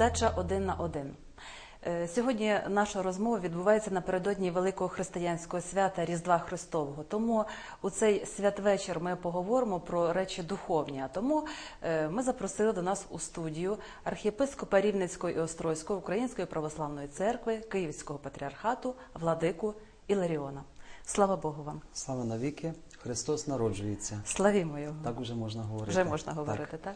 Передача один на один. Е, Сьогодні наша розмова відбувається напередодні великого християнського свята Різдва Христового. Тому у цей святвечір ми поговоримо про речі духовні. А тому е, ми запросили до нас у студію архієпископа Рівненської і Острозької Української православної церкви Київського патріархату Владику Іларіона. Слава Богу вам! Слава навіки, Христос народжується. Славімо його! Так вже можна говорити. Вже можна говорити, так.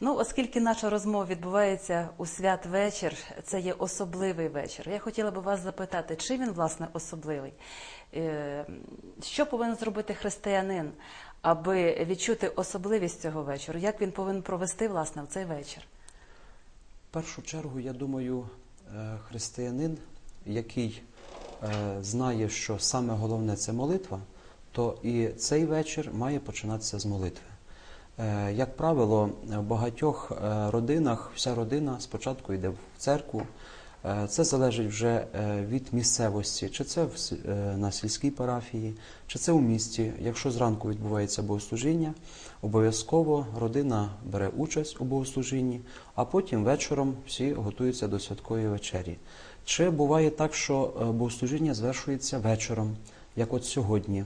Ну, оскільки наша розмова відбувається у святвечір, це є особливий вечір. Я хотіла би вас запитати, чи він власне особливий? Е, Що повинен зробити християнин, аби відчути особливість цього вечора? Як він повинен провести власне в цей вечір? В першу чергу, я думаю, е, християнин, який е, знає, що саме головне це молитва, то і цей вечір має починатися з молитви. Е, Як правило, в багатьох е, родинах вся родина спочатку йде в церкву. Е, Це залежить вже від місцевості, чи це на сільській парафії, чи це у місті. Якщо зранку відбувається богослужіння, обов'язково родина бере участь у богослужінні, а потім вечором всі готуються до святкової вечері. Чи буває так, що богослужіння звершується вечором, як от сьогодні,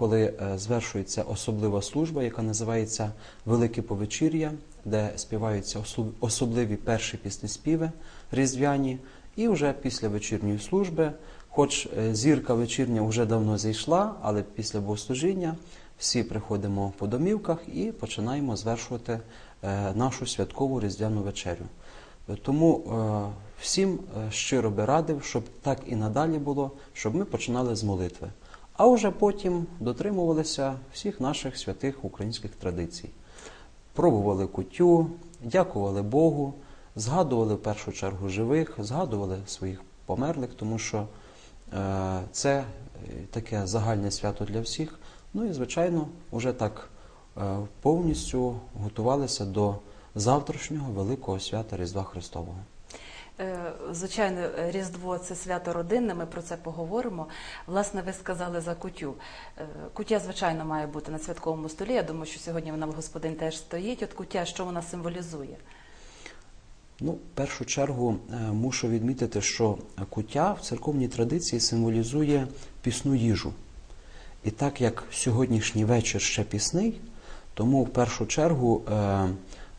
коли е, звершується особлива служба, яка називається Велике Повечір'я, де співаються особливі перші піснеспіви різдвяні, і вже після вечірньої служби, хоч е, зірка вечірня вже давно зійшла, але після богослужіння всі приходимо по домівках і починаємо звершувати е, нашу святкову різдвяну вечерю. Тому всім щиро би радив, щоб так і надалі було, щоб ми починали з молитви, а вже потім дотримувалися всіх наших святих українських традицій. Пробували кутю, дякували Богу, згадували в першу чергу живих, згадували своїх померлих, тому що е, це е, таке загальне свято для всіх. Ну і, звичайно, вже так е, повністю готувалися до завтрашнього великого свята Різдва Христового. Е, Звичайно, Різдво це свято родинне, ми про це поговоримо. Власне, ви сказали за кутю. Е, Кутя, звичайно, має бути на святковому столі. Я думаю, що сьогодні вона в господин теж стоїть. От кутя, що вона символізує? Ну, в першу чергу е, мушу відмітити, що куття в церковній традиції символізує пісну їжу. І так як сьогоднішній вечір ще пісний, тому в першу чергу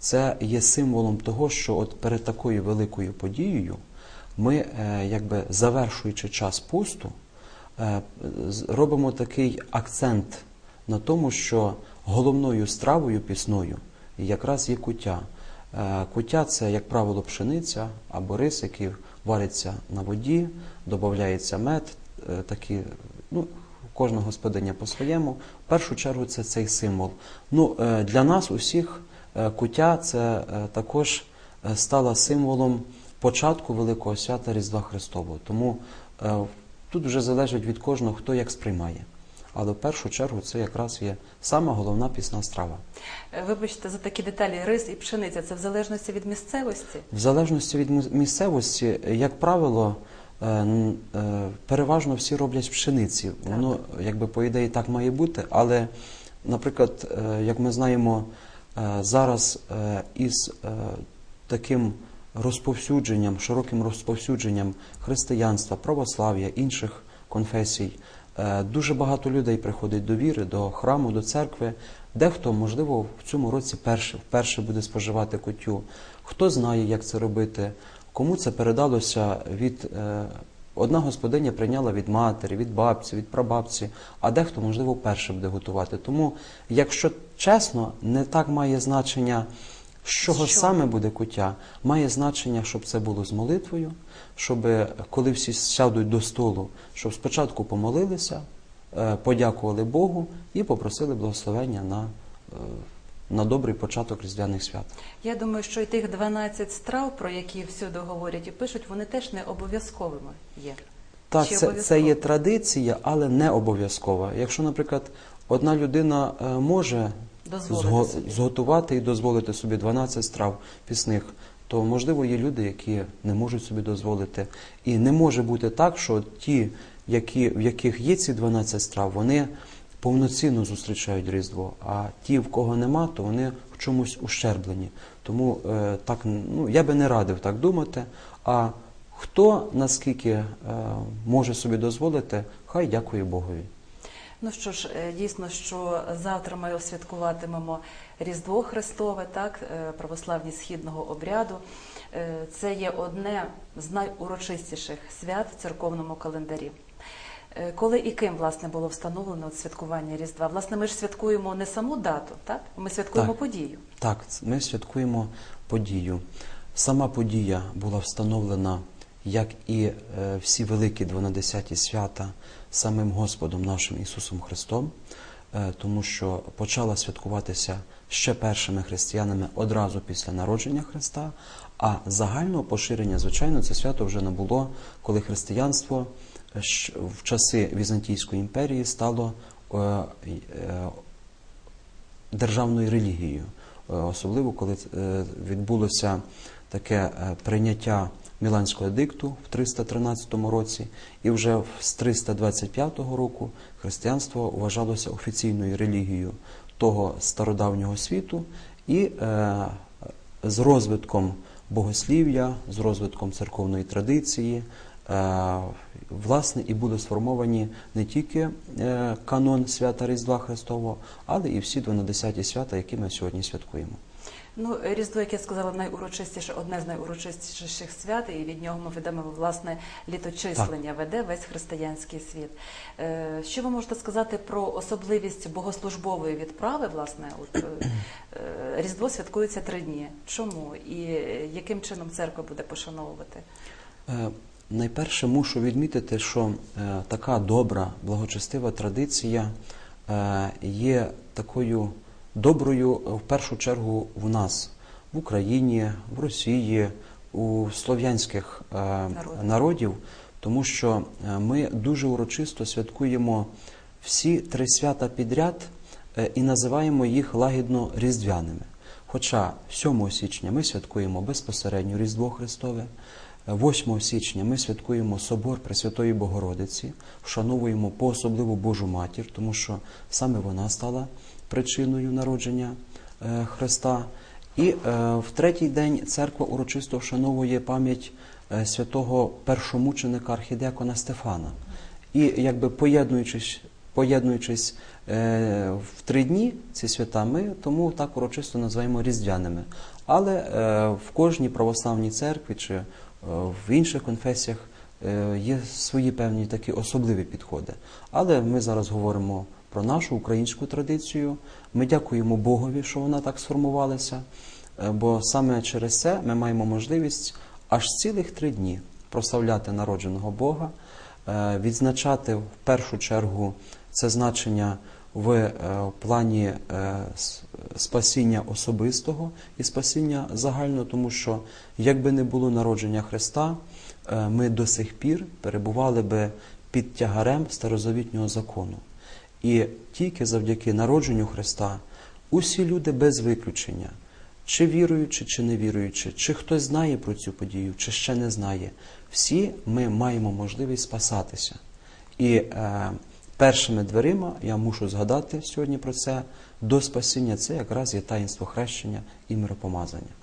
це є символом того, що от перед такою великою подією ми, е, якби завершуючи час посту, е, робимо такий акцент на тому, що головною стравою пісною якраз є куття. Е, Куття це, як правило, пшениця або рис, який вариться на воді, додається мед, такі, ну, кожна господиня по-своєму. В першу чергу це цей символ. Ну, для нас усіх куття це е, також е, стала символом початку Великого свята Різдва Христового. Тому е, тут вже залежить від кожного, хто як сприймає. Але в першу чергу це якраз є сама головна пісна страва. Е, Вибачте за такі деталі. Рис і пшениця це в залежності від місцевості. В залежності від місцевості, як правило, е, е, переважно всі роблять пшениці. Воно, якби по ідеї, так має бути. Але, наприклад, е, як ми знаємо, е, зараз е, із е, таким розповсюдженням, широким розповсюдженням християнства, православ'я, інших конфесій, е, дуже багато людей приходить до віри, до храму, до церкви. Дехто, можливо, в цьому році перше, вперше буде споживати кутю. Хто знає, як це робити, кому це передалося від е, одна господиня прийняла від матері, від бабці, від прабабці, а дехто, можливо, вперше буде готувати. Тому, якщо чесно, не так має значення, з чого Що? саме буде куття, має значення, щоб це було з молитвою, щоб е, коли всі сядуть до столу, щоб спочатку помолилися, е, подякували Богу і попросили благословення на, е, на добрий початок різдвяних свят. Я думаю, що і тих 12 страв, про які всюди говорять і пишуть, вони теж не обов'язковими є. Так, Чи це, це є традиція, але не обов'язкова. Якщо, наприклад, одна людина е, може зго- собі. зготувати і дозволити собі 12 страв пісних, то можливо є люди, які не можуть собі дозволити. І не може бути так, що ті, які, в яких є ці 12 страв, вони повноцінно зустрічають Різдво, а ті, в кого нема, то вони в чомусь ущерблені. Тому е, так, ну, я би не радив так думати. А хто наскільки е, може собі дозволити, хай дякує Богові. Ну що ж, е, дійсно, що завтра ми святкуватимемо Різдво Христове, так, е, православні східного обряду. Е, Це є одне з найурочистіших свят в церковному календарі. Е, Коли і ким власне було встановлено от святкування Різдва? Власне, ми ж святкуємо не саму дату, так? Ми святкуємо Так. подію. Так, ми святкуємо подію. Сама подія була встановлена, як і е, всі великі 12 свята, самим Господом нашим Ісусом Христом, е, тому що почала святкуватися ще першими християнами одразу після народження Христа, а загального поширення, звичайно, це свято вже набуло, коли християнство в часи Візантійської імперії стало е, е, державною релігією, Е, особливо коли відбулося таке прийняття Міланського едикту в 313 році, і вже з 325 року християнство вважалося офіційною релігією того стародавнього світу, і з розвитком богослів'я, з розвитком церковної традиції, власне, і були сформовані не тільки е, канон свята Різдва Христового, але і всі 12 свята, які ми сьогодні святкуємо. Ну, Різдво, як я сказала, найурочистіше, одне з найурочистіших свят, і від нього ми ведемо власне літочислення, веде весь християнський світ. Е, Що ви можете сказати про особливість богослужбової відправи? Власне, от, е, е, Різдво святкується три дні. Чому і яким чином церква буде пошановувати? Найперше мушу відмітити, що е, така добра, благочестива традиція е, є такою доброю е, в першу чергу в нас, в Україні, в Росії, у слов'янських е, Народів. народів, тому що ми дуже урочисто святкуємо всі три свята підряд е, і називаємо їх лагідно різдвяними. Хоча 7 січня ми святкуємо безпосередньо Різдво Христове, 8 січня ми святкуємо Собор Пресвятої Богородиці, вшановуємо по особливу Божу Матір, тому що саме вона стала причиною народження е, Христа. І е, в третій день церква урочисто вшановує пам'ять е, святого першомученика архідекона Стефана. І якби поєднуючись, поєднуючись в три дні ці свята, ми тому так урочисто називаємо різдвяними. Але в кожній православній церкві чи в інших конфесіях е, є свої певні такі особливі підходи. Але ми зараз говоримо про нашу українську традицію. Ми дякуємо Богові, що вона так сформувалася, е, бо саме через це ми маємо можливість аж цілих три дні прославляти народженого Бога, е, відзначати в першу чергу це значення в е, плані е, спасіння особистого і спасіння загального, тому що якби не було народження Христа, е, ми до сих пір перебували би під тягарем старозавітнього закону. І тільки завдяки народженню Христа усі люди без виключення, чи віруючи, чи не віруючи, чи хтось знає про цю подію, чи ще не знає, всі ми маємо можливість спасатися. І першими дверима я мушу згадати сьогодні про це до спасіння. Це якраз є таїнство хрещення і миропомазання.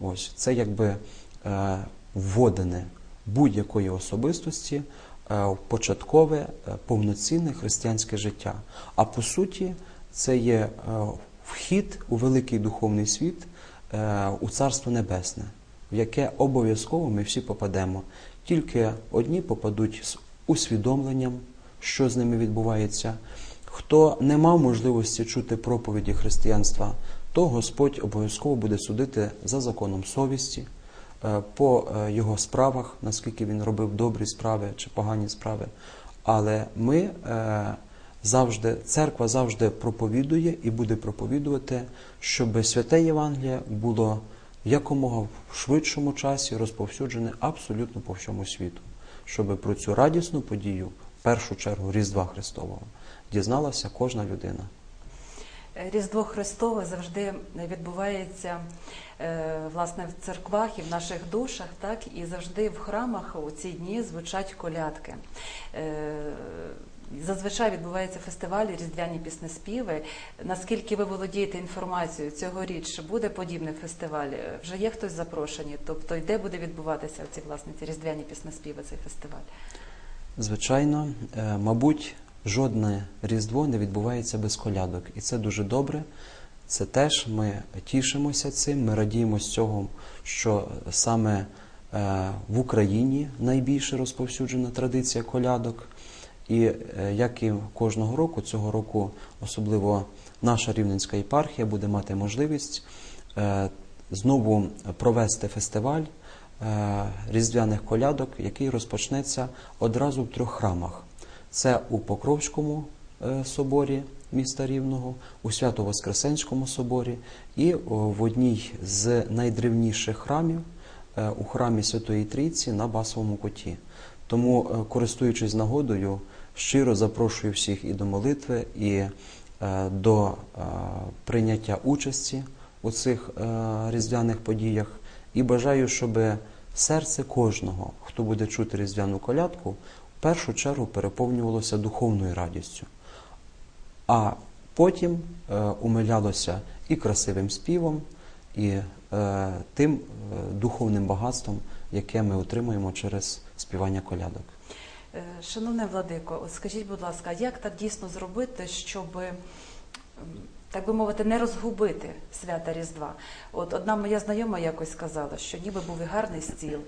Ось це якби е, вводене будь-якої особистості е, в початкове е, повноцінне християнське життя. А по суті, це є е, вхід у великий духовний світ, е, у Царство Небесне, в яке обов'язково ми всі попадемо. Тільки одні попадуть з усвідомленням, що з ними відбувається. Хто не мав можливості чути проповіді християнства, то Господь обов'язково буде судити за законом совісті е, по е, його справах, наскільки він робив добрі справи чи погані справи. Але ми е, завжди, церква завжди проповідує і буде проповідувати, щоб святе Євангеліє було якомога в швидшому часі розповсюджене абсолютно по всьому світу, щоб про цю радісну подію, першу чергу Різдва Христового, дізналася кожна людина. Різдво Христове завжди відбувається е, власне в церквах і в наших душах, так і завжди в храмах у ці дні звучать колядки. Е, Зазвичай відбуваються фестивалі, різдвяні піснеспіви. Наскільки ви володієте інформацією цьогоріч, буде подібний фестиваль? Вже є хтось запрошені? Тобто, де буде відбуватися ці власне ці різдвяні піснеспіви, цей фестиваль? Звичайно, е, мабуть, жодне Різдво не відбувається без колядок. І це дуже добре. Це теж ми тішимося цим, ми радіємо з цього, що саме е, в Україні найбільше розповсюджена традиція колядок. І е, як і кожного року, цього року особливо наша Рівненська єпархія буде мати можливість знову провести фестиваль різдвяних колядок, який розпочнеться одразу в трьох храмах. Це у Покровському е, соборі міста Рівного, у Свято-Воскресенському соборі і в одній з найдревніших храмів е, у храмі Святої Трійці на Басовому коті. Тому, е, користуючись нагодою, щиро запрошую всіх і до молитви, і е, до е, прийняття участі у цих е, різдвяних подіях. І бажаю, щоб серце кожного, хто буде чути різдвяну колядку, в першу чергу переповнювалося духовною радістю, а потім е, умилялося і красивим співом, і е, тим е, духовним багатством, яке ми отримуємо через співання колядок. Шановне Владико, скажіть, будь ласка, як так дійсно зробити, щоб, так би мовити, не розгубити свята Різдва? От одна моя знайома якось сказала, що ніби був і гарний стіл,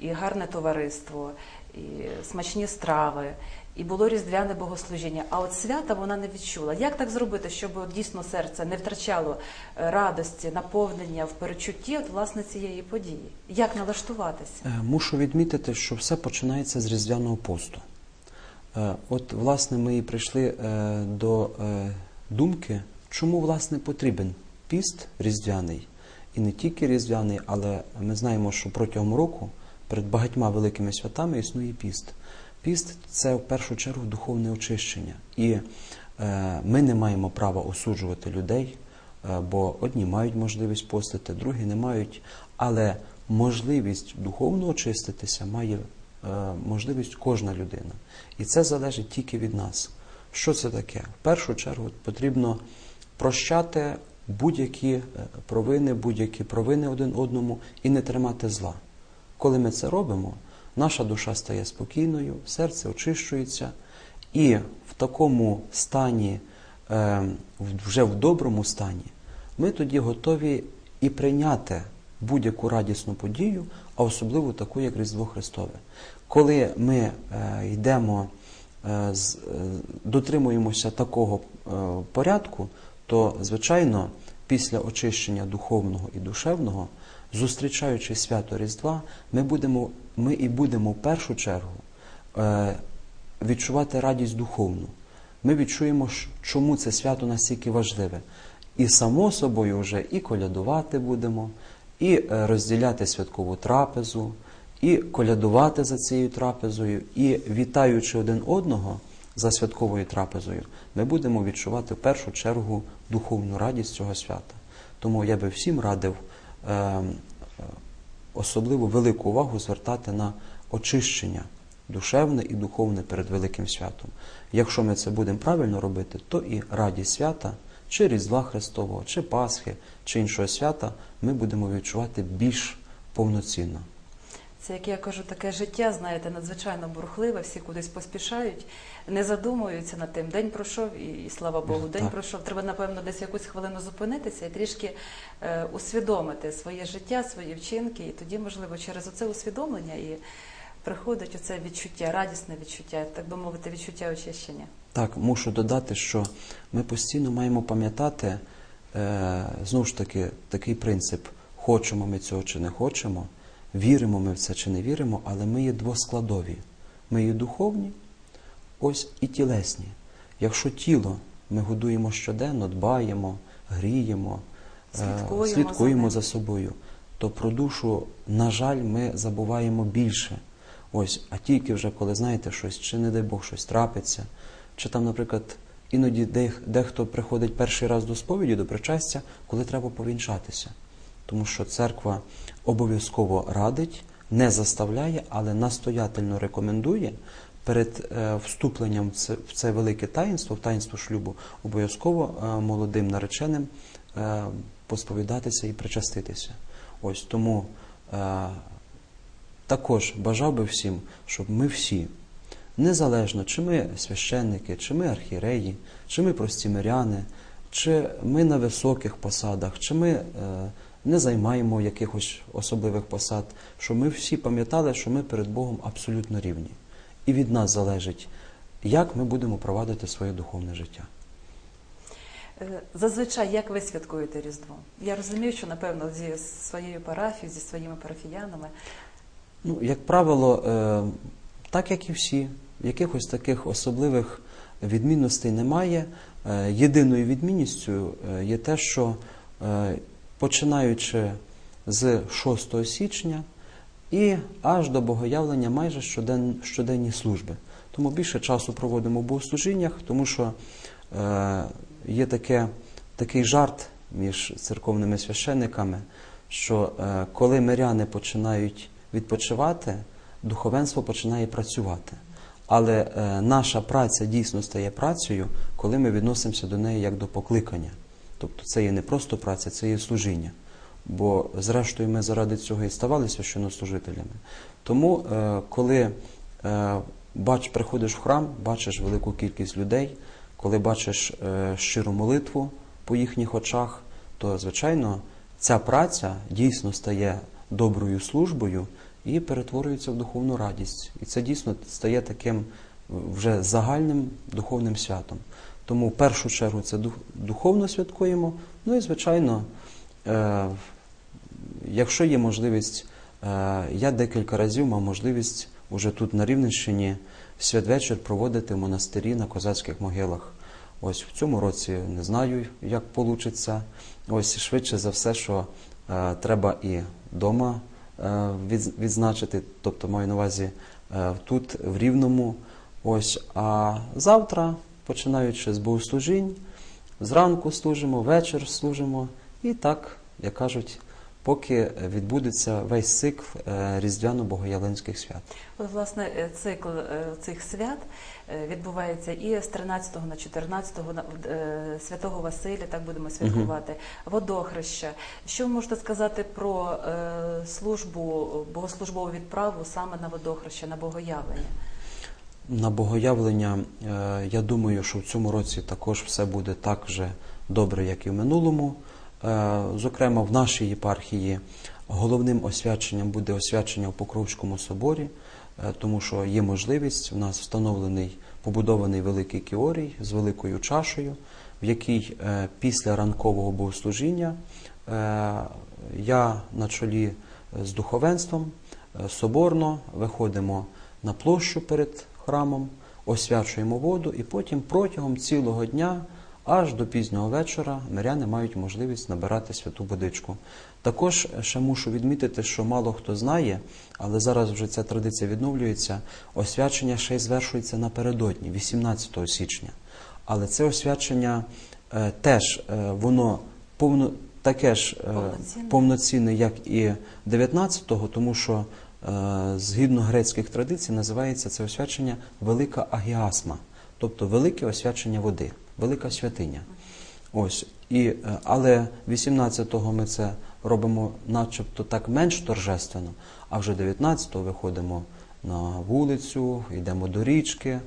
і гарне товариство, і смачні страви, і було різдвяне богослужіння. А от свята вона не відчула. Як так зробити, щоб дійсно серце не втрачало е, радості, наповнення в перечутті от, власне цієї події? Як налаштуватися? Е, Мушу відмітити, що все починається з різдвяного посту. Е, От, власне, ми і прийшли до думки, чому власне потрібен піст різдвяний, і не тільки різдвяний, але ми знаємо, що протягом року перед багатьма великими святами існує піст. Піст це в першу чергу духовне очищення. І е, ми не маємо права осуджувати людей, е, бо одні мають можливість постити, другі не мають. Але можливість духовно очиститися має е, можливість кожна людина. І це залежить тільки від нас. Що це таке? В першу чергу потрібно прощати будь-які е, провини, будь-які провини один одному і не тримати зла. Коли ми це робимо, наша душа стає спокійною, серце очищується, і в такому стані, е, вже в доброму стані, ми тоді готові і прийняти будь-яку радісну подію, а особливо таку, як Різдво Христове. Коли ми е, йдемо, дотримуємося такого порядку, то, звичайно, після очищення духовного і душевного, зустрічаючи свято Різдва, ми, будемо, ми і будемо в першу чергу е, відчувати радість духовну. Ми відчуємо, чому це свято настільки важливе. І само собою вже і колядувати будемо, і е, розділяти святкову трапезу, і колядувати за цією трапезою, і вітаючи один одного за святковою трапезою, ми будемо відчувати в першу чергу духовну радість цього свята. Тому я би всім радив е, особливо велику увагу звертати на очищення душевне і духовне перед великим святом. Якщо ми це будемо правильно робити, то і радість свята, чи Різдва Христового, чи Пасхи, чи іншого свята ми будемо відчувати більш повноцінно. Це, як я кажу, таке життя, знаєте, надзвичайно бурхливе, всі кудись поспішають, не задумуються над тим. День пройшов, і, і слава Богу, день Так. пройшов. Треба, напевно, десь якусь хвилину зупинитися і трішки е, усвідомити своє життя, свої вчинки. І тоді, можливо, через оце усвідомлення і приходить оце відчуття, радісне відчуття, так би мовити, відчуття очищення. Так, мушу додати, що ми постійно маємо пам'ятати е, знову ж таки такий принцип: хочемо ми цього чи не хочемо, віримо ми в це чи не віримо, але ми є двоскладові. Ми є духовні, ось і тілесні. Якщо тіло ми годуємо щоденно, дбаємо, гріємо, е, Слідкуємо за за собою, то про душу, на жаль, ми забуваємо більше. Ось, а тільки вже коли знаєте щось, чи не дай Бог щось трапиться, чи там, наприклад, іноді дех- дехто приходить перший раз до сповіді, до причастя, коли треба повінчатися. Тому що церква обов'язково радить, не заставляє, але настоятельно рекомендує перед е, вступленням в це, велике таїнство, в таїнство шлюбу, обов'язково е, молодим нареченим е, посповідатися і причаститися. Ось тому також бажав би всім, щоб ми всі, незалежно, чи ми священники, чи ми архієреї, чи ми прості миряни, чи ми на високих посадах, чи ми не займаємо якихось особливих посад, щоб ми всі пам'ятали, що ми перед Богом абсолютно рівні. І від нас залежить, як ми будемо провадити своє духовне життя. Е, Зазвичай, як ви святкуєте Різдво? Я розумію, що напевно зі своєю парафією, зі своїми парафіянами. Ну, як правило, е, так як і всі, якихось таких особливих відмінностей немає. Е, Єдиною відмінністю є те, що починаючи з 6 січня і аж до богоявлення майже щоден, щоденні служби. Тому більше часу проводимо в богослужіннях, тому що е, є таке, такий жарт між церковними священниками, що е, коли миряни починають відпочивати, духовенство починає працювати. Але е, наша праця дійсно стає працею, коли ми відносимося до неї як до покликання. Тобто це є не просто праця, це є служіння. Бо, зрештою, ми заради цього і ставали священнослужителями. Тому, е, коли е, бач, приходиш в храм, бачиш велику кількість людей, коли бачиш е, щиру молитву по їхніх очах, то, звичайно, ця праця дійсно стає доброю службою і перетворюється в духовну радість. І це дійсно стає таким вже загальним духовним святом. Тому в першу чергу це духовно святкуємо. Ну і, звичайно, е, якщо є можливість, е, я декілька разів мав можливість уже тут на Рівненщині святвечір проводити в монастирі на козацьких могилах. Ось в цьому році не знаю, як вийде. Ось швидше за все, що е, треба і вдома е, від, відзначити, тобто маю на увазі е, тут, в Рівному. Ось, а завтра, починаючи з богослужінь, зранку служимо, вечір служимо, і так, як кажуть, поки відбудеться весь цикл е, різдвяно-богоявленських свят. От, власне, е, цикл е, цих свят відбувається і з 13 на 14 на е, святого Василя, так будемо святкувати, водохреща. Що ви можете сказати про службу, богослужбову відправу саме на водохреща, на богоявлення? На богоявлення, е, я думаю, що в цьому році також все буде так же добре, як і в минулому. Е, Зокрема, в нашій єпархії головним освяченням буде освячення в Покровському соборі, е, тому що є можливість. У нас встановлений побудований великий кіорій з великою чашею, в якій після ранкового богослужіння я на чолі з духовенством соборно виходимо на площу перед храмом, освячуємо воду, і потім протягом цілого дня, аж до пізнього вечора, миряни мають можливість набирати святу водичку. Також ще мушу відмітити, що мало хто знає, але зараз вже ця традиція відновлюється. Освячення ще й звершується напередодні, 18 січня. Але це освячення е, теж е, воно повно таке ж е, Повноцінне. як і 19-го, тому що згідно грецьких традицій називається це освячення велика агіасма, тобто велике освячення води, велика святиня. Ось і е, але 18-го ми це робимо, начебто так менш торжественно, а вже 19-го виходимо на вулицю, йдемо до річки. Е,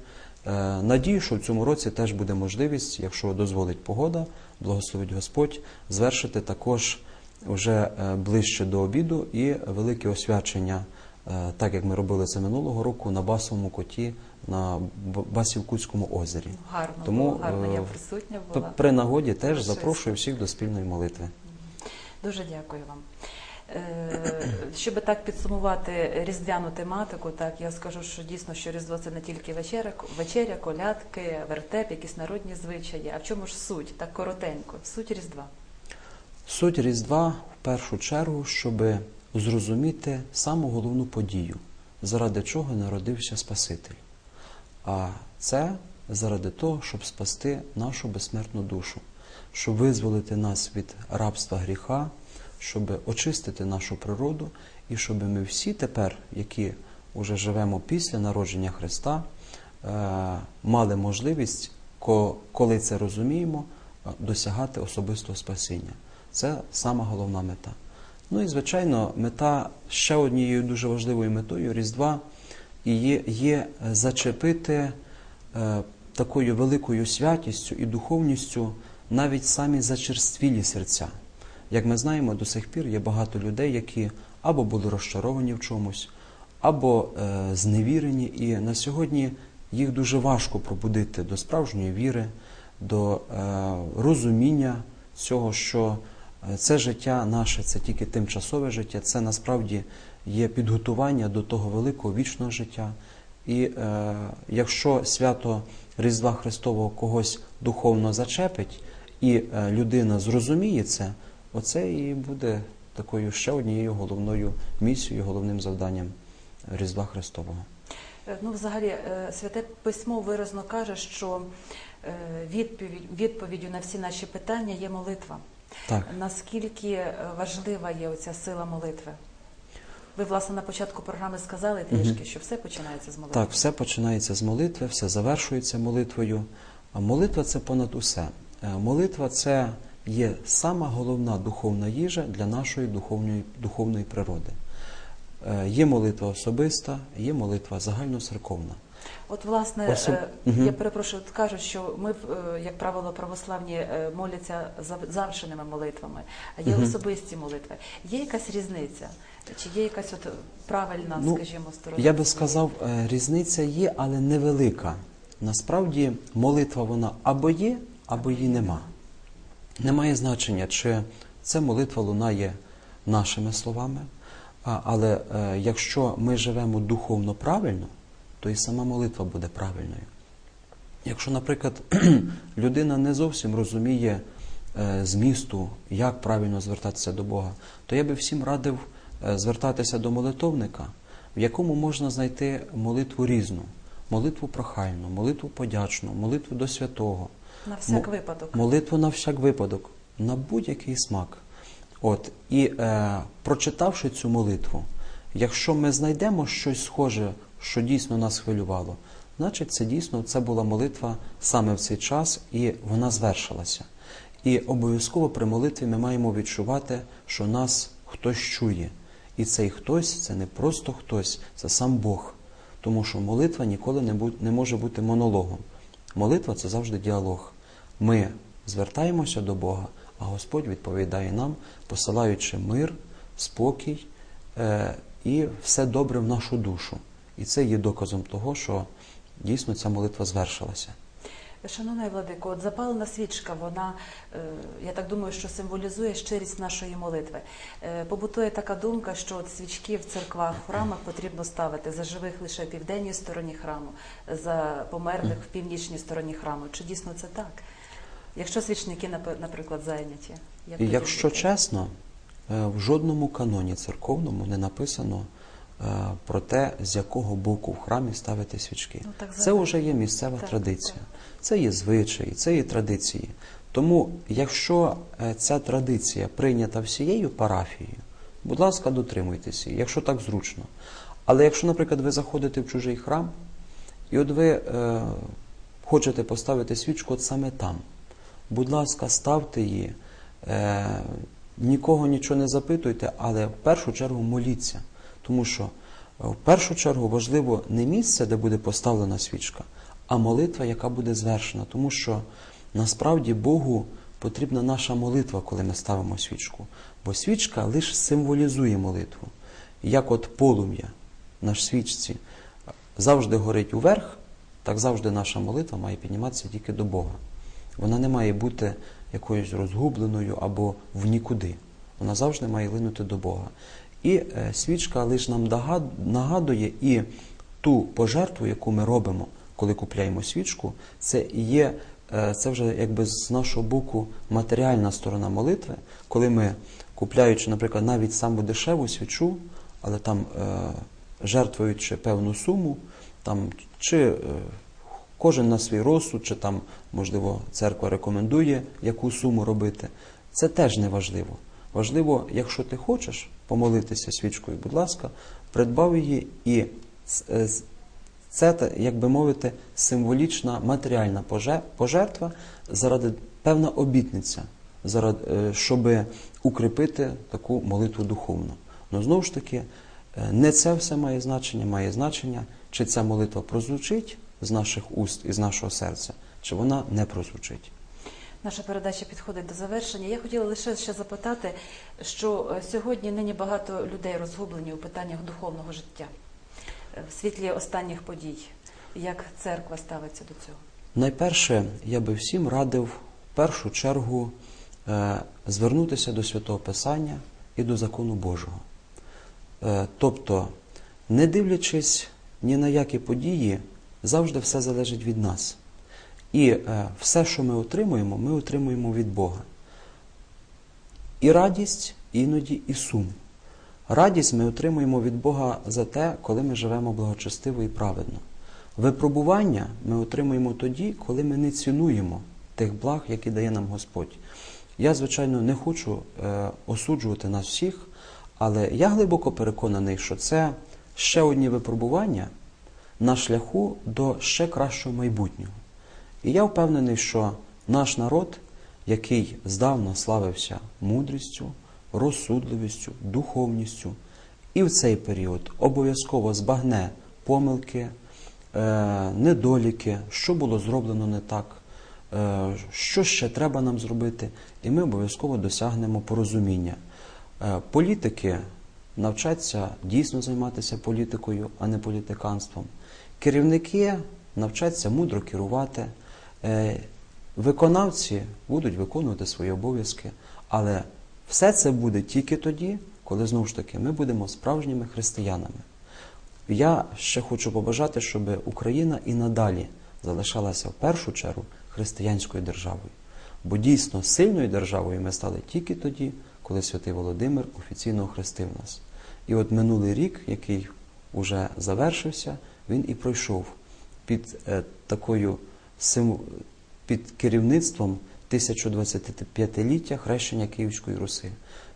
Надію, що в цьому році теж буде можливість, якщо дозволить погода, благословить Господь, звершити також вже е, ближче до обіду і велике освячення, е, так як ми робили це минулого року на Басовому коті на Басівкутському озері. Гарно Тому, було, гарно я е, присутня була. При нагоді теж Щось. запрошую всіх до спільної молитви. Дуже дякую вам. Е, Щоб так підсумувати різдвяну тематику, так я скажу, що дійсно, що Різдво це не тільки вечеря, вечеря, колядки, вертеп, якісь народні звичаї. А в чому ж суть? Так коротенько, суть Різдва. Суть Різдва в першу чергу, щоб зрозуміти саму головну подію, заради чого народився Спаситель. А це заради того, щоб спасти нашу безсмертну душу, щоб визволити нас від рабства гріха, щоб очистити нашу природу, і щоб ми всі тепер, які вже живемо після народження Христа, е, мали можливість, коли це розуміємо, досягати особистого спасіння. Це сама головна мета. Ну і звичайно, мета ще однією дуже важливою метою Різдва є, є зачепити е, такою великою святістю і духовністю навіть самі зачерствілі серця. Як ми знаємо, до сих пір є багато людей, які або були розчаровані в чомусь, або е, зневірені, і на сьогодні їх дуже важко пробудити до справжньої віри, до е, розуміння цього, що це життя наше, це тільки тимчасове життя, це насправді є підготування до того великого вічного життя. І е, якщо свято Різдва Христового когось духовно зачепить, і е, людина зрозуміє це, оце і буде такою ще однією головною місією, головним завданням Різдва Христового. Е, Ну, взагалі, е, святе письмо виразно каже, що е, відповідь, відповіддю на всі наші питання є молитва. Так. Наскільки е, важлива є оця сила молитви? Ви, власне, на початку програми сказали трішки, що все починається з молитви. Так, все починається з молитви, все завершується молитвою. А молитва це понад усе. Е, Молитва це є сама головна духовна їжа для нашої духовної, духовної природи. Е, Є молитва особиста, є молитва загальноцерковна. От, власне, Особ- е, я перепрошую, от кажуть, що ми, е, як правило, православні е, моляться зав- завершеними молитвами, а є Мгм. особисті молитви. Є якась різниця? Чи є якась от правильна, Ну, скажімо, сторона? Я би сказав, різниця є, але невелика. Насправді молитва вона або є, або її нема. Немає значення, чи ця молитва лунає нашими словами, але якщо ми живемо духовно правильно, то і сама молитва буде правильною. Якщо, наприклад, людина не зовсім розуміє е, змісту, як правильно звертатися до Бога, то я би всім радив е, звертатися до молитовника, в якому можна знайти молитву різну, молитву прохальну, молитву подячну, молитву до святого. На всяк випадок. Молитву на всяк випадок, на будь-який смак. От, і е, прочитавши цю молитву, якщо ми знайдемо щось схоже, що дійсно нас хвилювало, значить це дійсно це була молитва саме в цей час, і вона звершилася. І обов'язково при молитві ми маємо відчувати, що нас хтось чує. І цей хтось це не просто хтось, це сам Бог. Тому що молитва ніколи не, бу- не може бути монологом. Молитва це завжди діалог. Ми звертаємося до Бога, а Господь відповідає нам, посилаючи мир, спокій е, і все добре в нашу душу. І це є доказом того, що дійсно ця молитва звершилася. Шановний Владико, от запалена свічка, вона, е, я так думаю, що символізує щирість нашої молитви. Е, Побутує така думка, що от свічки в церквах, в храмах потрібно ставити за живих лише в південній стороні храму, за померлих в північній стороні храму. Чи дійсно це так? Якщо свічники, наприклад, зайняті? Як якщо чесно, е, в жодному каноні церковному не написано про те, з якого боку в храмі ставити свічки. Ну, так Це вже є місцева Так, традиція. так. Це є звичаї, це є традиції. Тому, якщо е, ця традиція прийнята всією парафією, будь ласка, дотримуйтеся, якщо так зручно. Але якщо, наприклад, ви заходите в чужий храм, і от ви е, хочете поставити свічку от саме там, будь ласка, ставте її, е, нікого нічого не запитуйте, але в першу чергу моліться. Тому що е, в першу чергу важливо не місце, де буде поставлена свічка, а молитва, яка буде звершена. Тому що насправді Богу потрібна наша молитва, коли ми ставимо свічку. Бо свічка лише символізує молитву. Як от полум'я на свічці завжди горить уверх, так завжди наша молитва має підніматися тільки до Бога. Вона не має бути якоюсь розгубленою або в нікуди. Вона завжди має линути до Бога. І е, свічка лише нам нагадує і ту пожертву, яку ми робимо, коли купляємо свічку, це є, е, це вже якби з нашого боку матеріальна сторона молитви, коли ми, купляючи, наприклад, навіть саму дешеву свічу, але там е, жертвуючи певну суму, там чи кожен на свій розсуд, чи там, можливо, церква рекомендує, яку суму робити. Це теж не важливо. Важливо, якщо ти хочеш помолитися свічкою, будь ласка, придбав її і е, Це, як би мовити, символічна матеріальна пожертва заради певна обітниця, заради, щоб укріпити таку молитву духовну. Ну знову ж таки, е, не це все має значення, має значення, чи ця молитва прозвучить з наших уст і з нашого серця, чи вона не прозвучить. Наша передача підходить до завершення. Я хотіла лише ще запитати, що е, сьогодні нині багато людей розгублені у питаннях духовного життя Е, в світлі останніх подій. Як церква ставиться до цього? Найперше, я би всім радив в першу чергу е, звернутися до Святого Писання і до закону Божого. Тобто, не дивлячись ні на які події, завжди все залежить від нас. І е, все, що ми отримуємо, ми отримуємо від Бога. І радість, іноді і сум. Радість ми отримуємо від Бога за те, коли ми живемо благочестиво і праведно. Випробування ми отримуємо тоді, коли ми не цінуємо тих благ, які дає нам Господь. Я, звичайно, не хочу е, осуджувати нас всіх, але я глибоко переконаний, що це ще одні випробування на шляху до ще кращого майбутнього. І я впевнений, що наш народ, який здавна славився мудрістю, розсудливістю, духовністю, і в цей період обов'язково збагне помилки, е, недоліки, що було зроблено не так, е, що ще треба нам зробити, і ми обов'язково досягнемо порозуміння. Е, Політики навчаться дійсно займатися політикою, а не політиканством. Керівники навчаться мудро керувати. Е, Виконавці будуть виконувати свої обов'язки, але все це буде тільки тоді, коли знову ж таки ми будемо справжніми християнами. Я ще хочу побажати, щоб Україна і надалі залишалася в першу чергу християнською державою. Бо дійсно сильною державою ми стали тільки тоді, коли святий Володимир офіційно охрестив нас. І от минулий рік, який уже завершився, він і пройшов під е, такою під керівництвом 1025-ліття хрещення Київської Руси.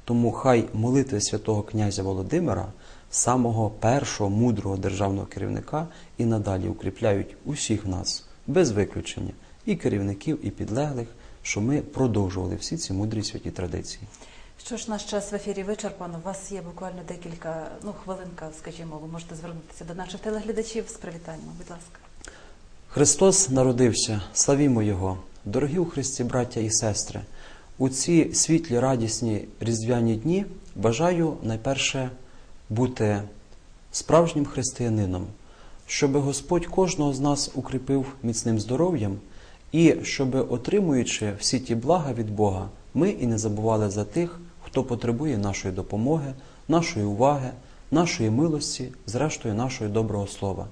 Тому хай молитви святого князя Володимира, самого першого мудрого державного керівника, і надалі укріпляють усіх нас без виключення, і керівників, і підлеглих, що ми продовжували всі ці мудрі святі традиції. Що ж, наш час в ефірі вичерпано. У вас є буквально декілька, ну, хвилинка, скажімо, ви можете звернутися до наших телеглядачів з привітанням. Будь ласка. Христос народився, славімо Його, дорогі у Христі, браття і сестри. У ці світлі, радісні різдвяні дні бажаю найперше бути справжнім християнином, щоб Господь кожного з нас укріпив міцним здоров'ям і щоб, отримуючи всі ті блага від Бога, ми і не забували за тих, хто потребує нашої допомоги, нашої уваги, нашої милості, зрештою нашого доброго слова.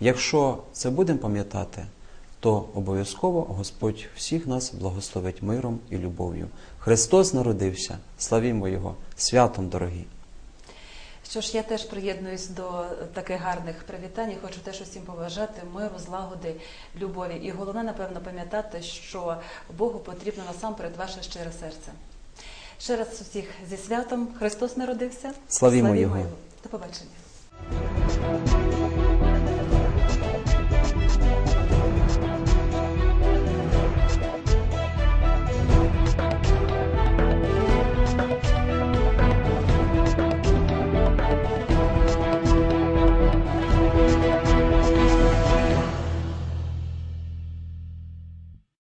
Якщо це будемо пам'ятати, то обов'язково Господь всіх нас благословить миром і любов'ю. Христос народився, славімо Його, святом дорогі! Що ж, я теж приєднуюсь до таких гарних привітань. і Хочу теж усім побажати миру, злагоди, любові. І головне, напевно, пам'ятати, що Богу потрібно насамперед ваше щире серце. Ще раз усіх зі святом Христос народився. Славімо Його. До побачення.